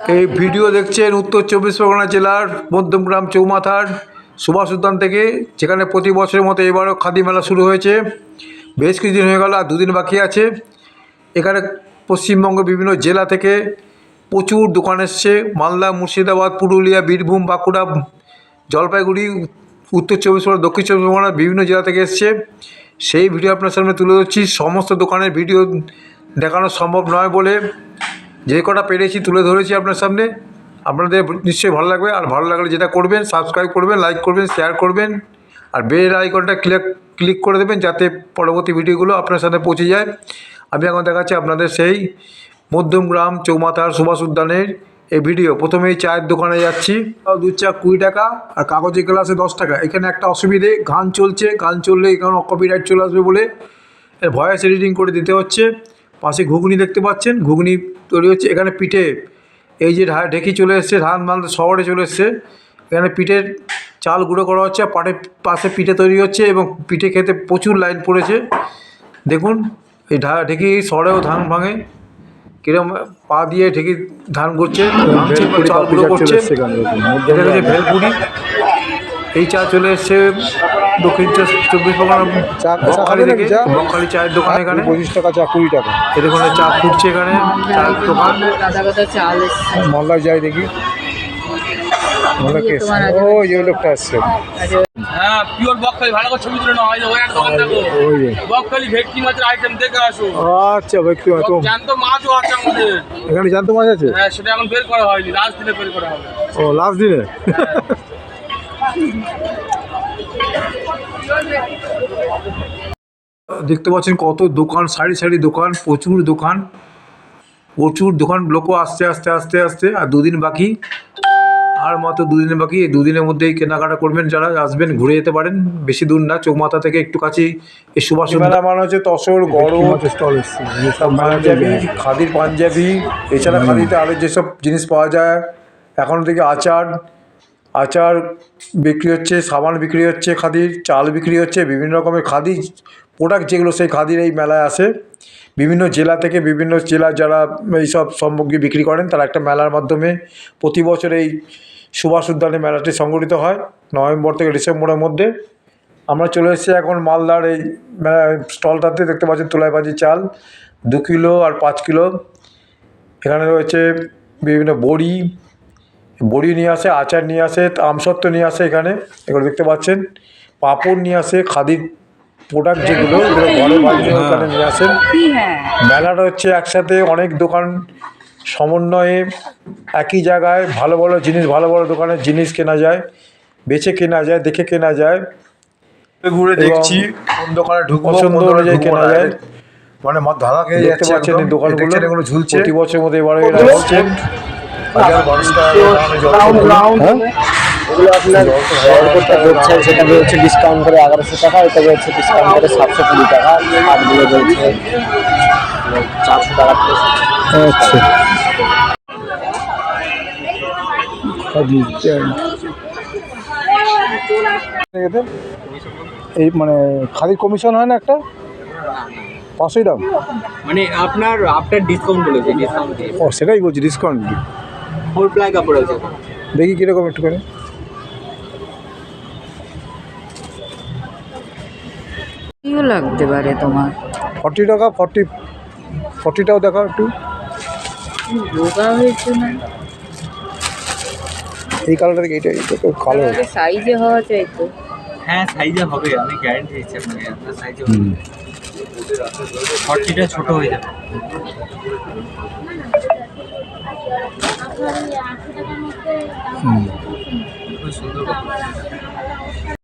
এই ভিডিও দেখছেন উত্তর চব্বিশ পরগনা জেলার মধ্যমগ্রাম চৌমাথার সুভাষ উদ্যান থেকে, যেখানে প্রতি বছরের মতো এবারও খাদি মেলা শুরু হয়েছে। বেশ কিছুদিন হয়ে গেল, আর দুদিন বাকি আছে। এখানে পশ্চিমবঙ্গ বিভিন্ন জেলা থেকে প্রচুর দোকান এসছে। মালদা, মুর্শিদাবাদ, পুরুলিয়া, বীরভূম, বাঁকুড়া, জলপাইগুড়ি, উত্তর চব্বিশ পরগনা, দক্ষিণ চব্বিশ পরগনা বিভিন্ন জেলা থেকে এসছে। সেই ভিডিও আপনার সামনে তুলে ধরছি। সমস্ত দোকানের ভিডিও দেখানো সম্ভব নয় বলে যে কটা পেরেছি তুলে ধরেছি আপনার সামনে, আপনাদের নিশ্চয়ই ভালো লাগবে। আর ভালো লাগলে যেটা করবেন সাবস্ক্রাইব করবেন লাইক করবেন শেয়ার করবেন, আর বেল আইকনটা ক্লিক ক্লিক করে দেবেন যাতে পরবর্তী ভিডিওগুলো আপনার সাথে পৌঁছে যায়। আমি এখন দেখাচ্ছি আপনাদের সেই মধ্যমগ্রাম চৌমাথার সুভাষ উদ্যানের এই ভিডিও। প্রথমেই চায়ের দোকানে যাচ্ছি। দুধ চা কুড়ি টাকা আর কাগজের গ্লাসে দশ টাকা। এখানে একটা অসুবিধে, গান চলছে, গান চললে এখানে কপিরাইট চলে আসবে বলে ভয়েস এডিটিং করে দিতে হচ্ছে। পাশে ঘুগনি দেখতে পাচ্ছেন। ঘুগনি তৈরি হচ্ছে। এখানে পিঠে এই যে ঢেকি চলে এসছে ধান মাল শহরে চলে এসছে। এখানে পিঠের চাল গুঁড়ো করা হচ্ছে আর পাটে পাশে পিঠে তৈরি হচ্ছে এবং পিঠে খেতে প্রচুর লাইন পড়েছে। দেখুন এই ঢা ঢেকি শহরেও ধান ভাঙে। কিরম পা দিয়ে ঢেকি ধান করছে চাল গুঁড়ো করছে ভেলপুরি। এই চা চলে এসছে দক্ষিণ চব্বিশ চব্বিশ পরগনা বকখালি থেকে চা? বকখালি চায়ের দোকান এখানে। পঁচিশ টাকা চা কুড়ি টাকা। এই দোকানে চা ফুটছে এখানে চায়ের দোকান। চাল যাই দেখি। মালদা কে তোমার এসছে? ও এই লোকটা আসছে হ্যাঁ পিওর বকখালি ভালো করে ছবি তুলে নাও। ওই এক দোকান দেখো। বকখালি ভেটকি মাছের আইটেম দেখে আসো। আচ্ছা ব্যক্তি তো জ্যান্ত মাছও আছে আমাদের। এখানে জানতো মাছ আছে? হ্যাঁ সেটা এখন বের করা হয়নি। লাস্ট দিনে বের করা হবে। ও লাস্ট দিনে? দেখতে পাচ্ছেন কত দোকান সারি সারি দোকান প্রচুর দোকান প্রচুর দোকান লোকও আসতে আসতে আসতে আসতে আর দুদিন বাকি। আর মাত্র দুদিনের বাকি এই দুদিনের মধ্যেই কেনাকাটা করবেন যারা আসবেন ঘুরে যেতে পারেন বেশি দূর না চৌমাথা থেকে একটু কাছেই এই সুভাষ মেলা মানে হচ্ছে তসর গরম পাঞ্জাবি খাদির পাঞ্জাবি এছাড়া খাদিতে আরও যেসব জিনিস পাওয়া যায় এখন থেকে আচার আচার বিক্রি হচ্ছে, সাবান বিক্রি হচ্ছে, খাদির, চাল বিক্রি হচ্ছে, বিভিন্ন রকমের খাদি প্রোডাক্ট যেগুলো সেই খাদির এই মেলায় আসে। বিভিন্ন জেলা থেকে বিভিন্ন জেলার যারা এইসব সামগ্রী বিক্রি করেন, তারা একটা মেলার মাধ্যমে প্রতি বছর এই সুভাষ উদ্যানে মেলাটি সংগঠিত হয়, নভেম্বর থেকে ডিসেম্বরের মধ্যে। আমরা চলে এসেছি এখন মালদার এই স্টলটাতে, দেখতে পাচ্ছেন তুলাইবাজি চাল, দু কিলো আর পাঁচ কিলো। এখানে রয়েছে বিভিন্ন বড়ি বড়ি নিয়ে আসে আচার নিয়ে আসে আমসত্ত্ব নিয়ে আসে এখানে। এগুলো দেখতে পাচ্ছেন। পাঁপড় নিয়ে আসে খাদির প্রোডাক্ট যেগুলো এগুলো ঘরে বানিয়ে ওখানে নিয়ে আসেন। হ্যাঁ? মেলাটা হচ্ছে একসাথে অনেক দোকান সমন্বয়ে একই জায়গায় ভালো ভালো জিনিস ভালো ভালো দোকানের জিনিস কেনা যায় বেছে কেনা যায় দেখে কেনা যায়। ঘুরে দেখছি কোন দোকানে ঢুকবো পছন্দ অনুযায়ী কেনা যায়। মানে ধারা খেয়ে দেখতে পাচ্ছেন এই দোকানগুলো। ঝুলছে। প্রতি বছরের মধ্যে এবারে এরা হ্যাঁ? আপনার রয়েছে ডিসকাউন্ট করে এগারোশো টাকা ডিসকাউন্ট করে সাতশো কুড়ি টাকা আটগুলো রয়েছে চারশো টাকা আচ্ছা। এই মানে খাদির কমিশন হয় না একটা? পাঁচশোই দাম মানে আপনার আফটার ডিসকাউন্ট বলেছে ডিসকাউন্ট ও সেটাই বলছি ডিসকাউন্ট ফোর প্লাই কাপড় আছে। দেখি কীরকম করে কিও লাগতে পারে তোমার? ফর্টি টাকা ফর্টি ফর্টিটাও দেখাও একটু। রোগা হয়েছে না? এই কালারটা দেখি এইটা এইটা তো কালো। সাইজে হওয়া চাই তো। হ্যাঁ সাইজে হবে আমি গ্যারান্টি দিচ্ছি আপনাকে আপনার সাইজে হবে। ফর্টিটা ছোট হয়ে যাবে।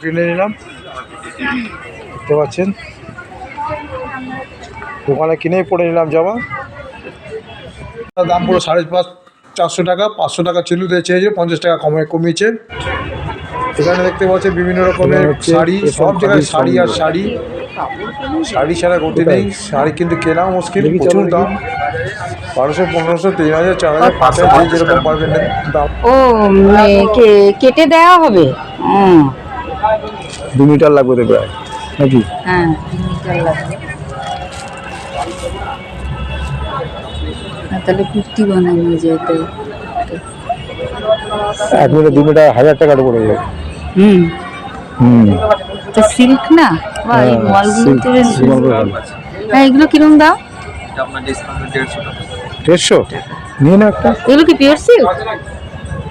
কিনে নিলাম। দেখতে পাচ্ছেন? দোকানে কিনেই পরে নিলাম জামা। দাম পুরো সাড়ে পাঁচ চারশো টাকা, পাঁচশো টাকা চিলুতে চেয়েছে পঞ্চাশ টাকা কমে কমিয়েছে। এখানে দেখতে পাচ্ছেন বিভিন্ন রকমের শাড়ি সব জায়গায় শাড়ি আর শাড়ি। শাড়ি ছাড়া গতি নেই শাড়ি কিন্তু কেনাও মুশকিল প্রচুর দাম। বারোশো পনেরোশো তিন হাজার চার হাজার পাঁচ হাজার যেরকম পারবেন দাম। ও কেটে দেওয়া হবে? দু মিটার লাগবে তো প্রায় নাকি? হ্যাঁ মিটার লাগবে। আর তাহলে কুর্তি বানানো যেত। তো এক মিটার দু মিটার হাজার টাকার পড়ে যাবে হুম। হুম। তো সিল্ক না? বা এই হ্যাঁ। হ্যাঁ এগুলো কিরম দাম? এটা আপনার ডিসকাউন্ট দেড়শো টাকা। নিয়ে না একটা। এগুলো কি পিওর সিল্ক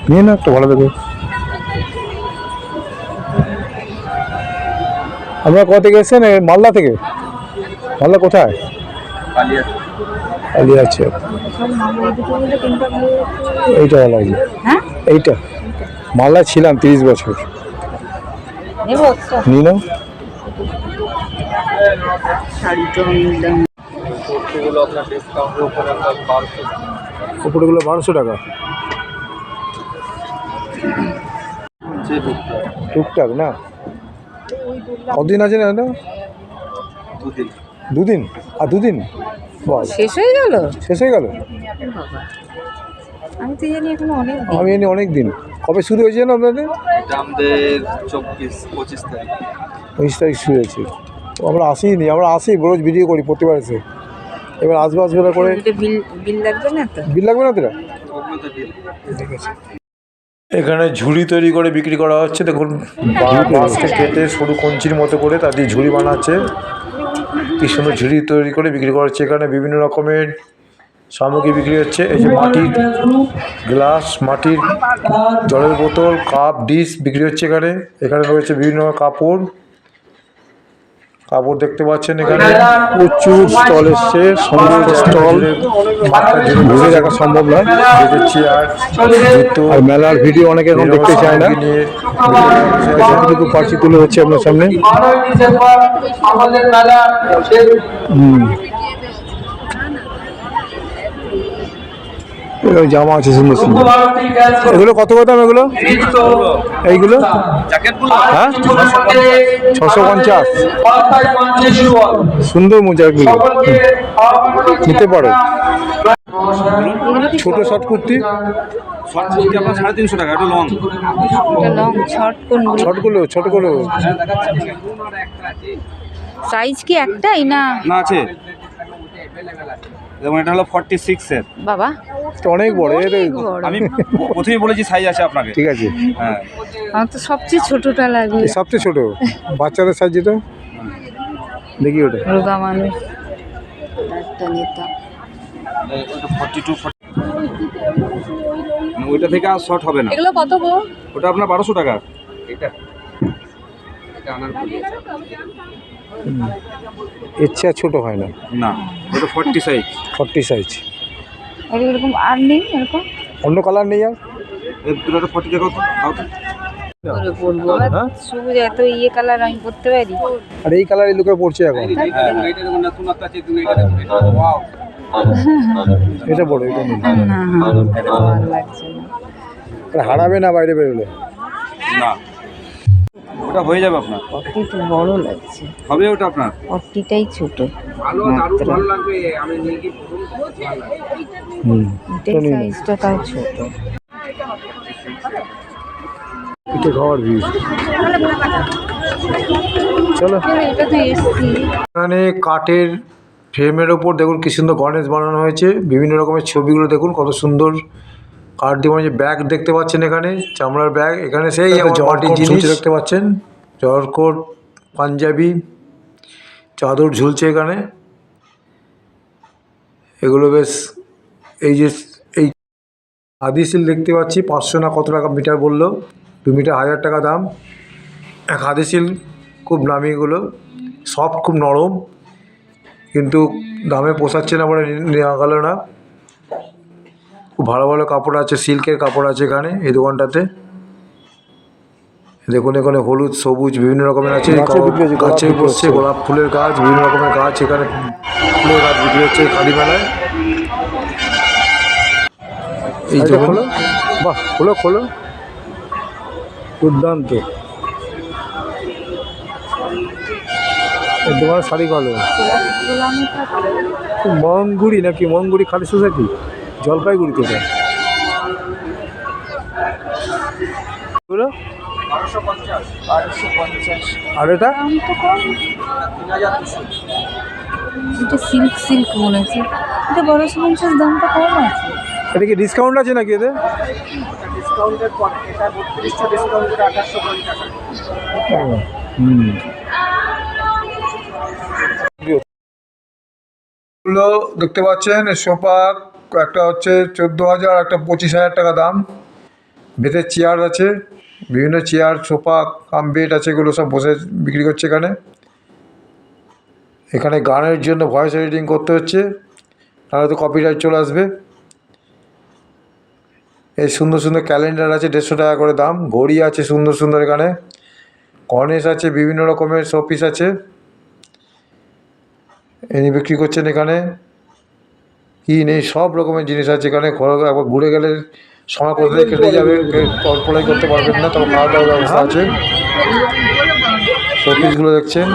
নিয়ে না একটা ভালো দেবে আপনারা কোথা থেকে এসেছেন? মালদা থেকে? মালদা কোথায়? কালিয়া আছে এইটা ভালো হ্যাঁ? এইটা। মালদা ছিলাম তিরিশ বছর। আপনার বারোশো উপরেগুলো বারোশো টাকা। টুকটাক না? কদিন আছে না? দুদিন। আর দুদিন? শেষ হয়ে গেল? শেষ হয়ে গেল? আমি তো জানি এখন অনেক দিন। আমি এনে অনেক দিন। কবে শুরু হয়েছে না আপনাদের? আমাদের চব্বিশ পঁচিশ তারিখ। পঁচিশ তারিখ শুরু হয়েছে। তো আমরা আসিনি আমরা আসি রোজ ভিডিও করি প্রতিবার এসে। এবার আসবে আসবে না করে। বিল বিল লাগবে না তো? বিল লাগবে না তো এখানে ঝুড়ি তৈরি করে বিক্রি করা হচ্ছে। দেখুন বা- কেটে সরু কঞ্চির মতো করে তা দিয়ে ঝুড়ি বানাচ্ছে। কি সুন্দর ঝুড়ি তৈরি করে বিক্রি করা হচ্ছে। এখানে বিভিন্ন রকমের সামগ্রী বিক্রি হচ্ছে এই যে মাটির গ্লাস মাটির জলের বোতল কাপ ডিশ বিক্রি হচ্ছে এখানে। এখানে রয়েছে বিভিন্ন কাপড়। কাপড় দেখতে পাচ্ছেন এখানে প্রচুর স্টল এসছে সমস্ত স্টল ঘুরে দেখা সম্ভব নয়। চেয়ার জুতো আর মেলার ভিডিও অনেকে এখন দেখতে চায় না। নিয়ে সবটুকু পার্সি তুলে হচ্ছে আপনার সামনে বারোই ডিসেম্বর আমাদের মেলা শেষ হুম এগুলো জামা আছে সুন্দর সুন্দর। এগুলো কত কত দাম এগুলো? এইগুলো? হ্যাঁ? ছশো পঞ্চাশ। সুন্দর মোজাগুলো। নিতে পারো। ছোট শর্ট কুর্তি। শর্ট কুর্তি আপনার সাড়ে তিনশো টাকা এটা লং লং শর্ট কোনগুলো শর্টগুলো ছোটগুলো সাইজ কি একটাই না? না আছে। যেমন এটা হলো ফর্টি সিক্সের বাবা। অনেক বড় এর বড়। আমি প্রথমেই বলেছি সাইজ আছে আপনাকে। ঠিক আছে। হ্যাঁ। আমার তো সবচেয়ে ছোটটা লাগে সবচেয়ে ছোট বাচ্চাদের সাইজ যেটা? দেখি ওটা। রোগা মানুষ। একটা নিতাম ফর্টি টু ওইটা থেকে আর শর্ট হবে না। এগুলো কত গো ওটা আপনার বারোশো টাকা। এটা এটা আনার আর ছোট হয় না। না ওটা ফর্টি সাইজ ফর্টি সাইজ আর এরকম আর নেই এরকম? অন্য কালার নেই আর? এর দুটো ফর্টি টাকা দাও তো। করে পরবো হ্যাঁ? সবুজ এত ইয়ে কালার আমি পরতে পারি? আর এই কালার এই লোকে পড়ছে এখন। এটা বড় এটা নেই। হারাবে না বাইরে বেরোলে। না। ওটা হয়ে যাবে আপনার? পট্টি বড় লাগছে। হবে ওটা আপনার? পট্টিটাই ছোট মাত্র। হুম। এটার সাইজটা তাও ছোট। চলো। এটা তো এসছি। এখানে কাঠের ফ্রেমের ওপর দেখুন কি সুন্দর গণেশ বানানো হয়েছে। বিভিন্ন রকমের ছবিগুলো দেখুন কত সুন্দর কাঠ দিয়ে মানে ব্যাগ দেখতে পাচ্ছেন এখানে চামড়ার ব্যাগ এখানে সেই জমাটির জিনিস দেখতে পাচ্ছেন। জরকোট পাঞ্জাবি চাদর ঝুলছে এখানে। এগুলো বেশ এই যে এই আদিশিল দেখতে পাচ্ছি পাঁচশো না কত টাকা মিটার বলল দু মিটার হাজার টাকা দাম। এক হাদিশিল খুব নামি এগুলো সফট খুব নরম কিন্তু দামে পোষাচ্ছে না বলে নেওয়া গেল না। খুব ভালো ভালো কাপড় আছে সিল্কের কাপড় আছে এখানে এই দোকানটাতে। দেখুন এখানে হলুদ সবুজ বিভিন্ন রকমের আছে গাছে বসছে গোলাপ ফুলের গাছ বিভিন্ন রকমের গাছ এখানে ফুলের গাছ বিক্রি হচ্ছে খালি মেলায় এই দেখুন। খোলো। বাহ খোলো খোলো। দুর্দান্ত এই দোকানের শাড়ি ভালো মনগুড়ি নাকি মনগুড়ি খালি সোসাইটি জলপাইগুড়িতে এটা এগুলো? আর এটা? দাম তো কম এটা সিল্ক সিল্ক মনে হচ্ছে। এটা বারোশো পঞ্চাশ দামটা কম আছে। এটা কি ডিসকাউন্ট আছে নাকি এতে দেখতে পাচ্ছেন সোফা একটা হচ্ছে চোদ্দ হাজার, একটা পঁচিশ হাজার টাকা দাম। বেতের চেয়ার আছে, বিভিন্ন চেয়ার, সোফা কাম বেড আছে, এগুলো সব বসে বিক্রি করছে এখানে। এখানে গানের জন্য ভয়েস এডিটিং করতে হচ্ছে, তাহলে তো কপিরাইট চলে আসবে। এই সুন্দর সুন্দর ক্যালেন্ডার আছে, দেড়শো টাকা করে দাম। ঘড়ি আছে সুন্দর সুন্দর এখানে। গণেশ আছে, বিভিন্ন রকমের শোপিস আছে। ইনি বিক্রি করছেন এখানে। কি নেই সব রকমের জিনিস আছে এখানে। একবার ঘুরে গেলে সময় কোথায় কেটে যাবে কল্পনাই করতে পারবেন না তবে খাওয়া দাওয়ার ব্যবস্থা আছে। শোপিসগুলো দেখছেন।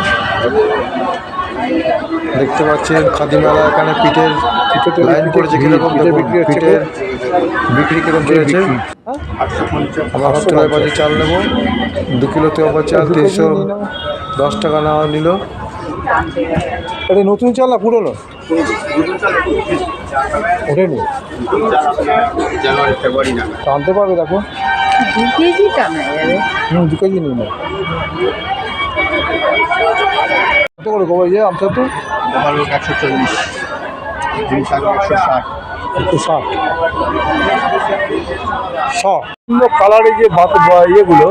দেখতে পাচ্ছেন খাদিমেলা এখানে পিঠের লাইন করেছে কীরকম পিঠের বিক্রি কীরকম চলেছে। আমার তলায় বাজে চাল নেব। দু কিলো তেল চাল তিনশো দশ টাকা নেওয়া নিল। এটা নতুন চাল না পুরনো? ওঠেনি জানুয়ারি ফেব্রুয়ারি না। টানতে পারবে দেখো। দু কেজি টানা যাবে। হুম দু কেজি নিন কত করে গোবর ইয়ে আমসা তো আমার লোক একশো চল্লিশ। জিনিস একশো ষাট। একশো ষাট। ষাট সুন্দর কালারের যে বাত বা ইয়েগুলো,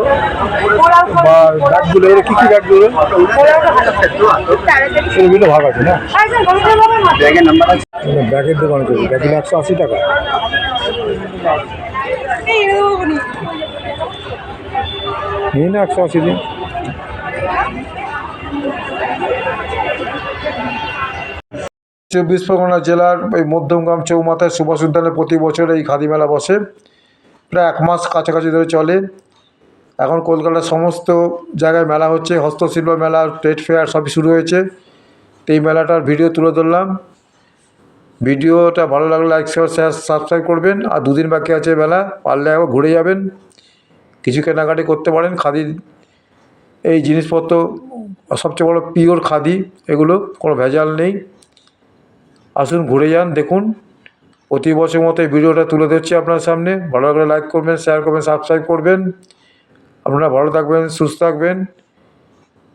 বা ব্যাগগুলো এগুলো কী কী ব্যাগগুলো সেগুলো ভাগ আছে না? ব্যাগের নাম্বার আছে ব্যাগের দোকানে একশো আশি টাকা। নিয়ে না একশো আশি দিন। চব্বিশ পরগনা জেলার এই মধ্যমগ্রাম চৌমাথায় সুভাষ উদ্যানে প্রতি বছর এই খাদি মেলা বসে। প্রায় এক মাস কাছাকাছি ধরে চলে। এখন কলকাতার সমস্ত জায়গায় মেলা হচ্ছে, হস্তশিল্প মেলা ট্রেড ফেয়ার সবই শুরু হয়েছে। এই মেলাটার ভিডিও তুলে ধরলাম। ভিডিওটা ভালো লাগলে লাইক শেয়ার সাবস্ক্রাইব করবেন। আর দুদিন বাকি আছে মেলা, পারলে একবার ঘুরে যাবেন। কিছু কেনাকাটি করতে পারেন খাদির এই জিনিসপত্র, সবচেয়ে বড় পিওর খাদি, এগুলো কোনো ভেজাল নেই। আসুন ঘুরে যান, দেখুন। প্রতি বছর মতো এই ভিডিওটা তুলে ধরছি আপনার সামনে। ভালো লাগলে লাইক করবেন শেয়ার করবেন সাবস্ক্রাইব করবেন। আপনারা ভালো থাকবেন, সুস্থ থাকবেন।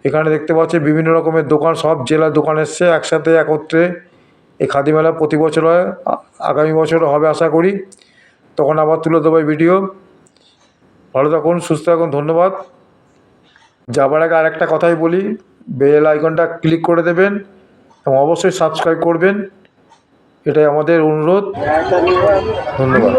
এখানে দেখতে পাচ্ছেন বিভিন্ন রকমের দোকান, সব জেলার দোকান এসছে একসাথে, একত্রে। এই খাদি মেলা প্রতি বছর হয়, আগামী বছরও হবে আশা করি। তখন আবার তুলে দেবো ভিডিও। ভালো থাকুন, সুস্থ থাকুন, ধন্যবাদ। যাবার আগে আরেকটা কথাই বলি বেল আইকনটা ক্লিক করে দেবেন এবং অবশ্যই সাবস্ক্রাইব করবেন। এটাই আমাদের অনুরোধ। ধন্যবাদ।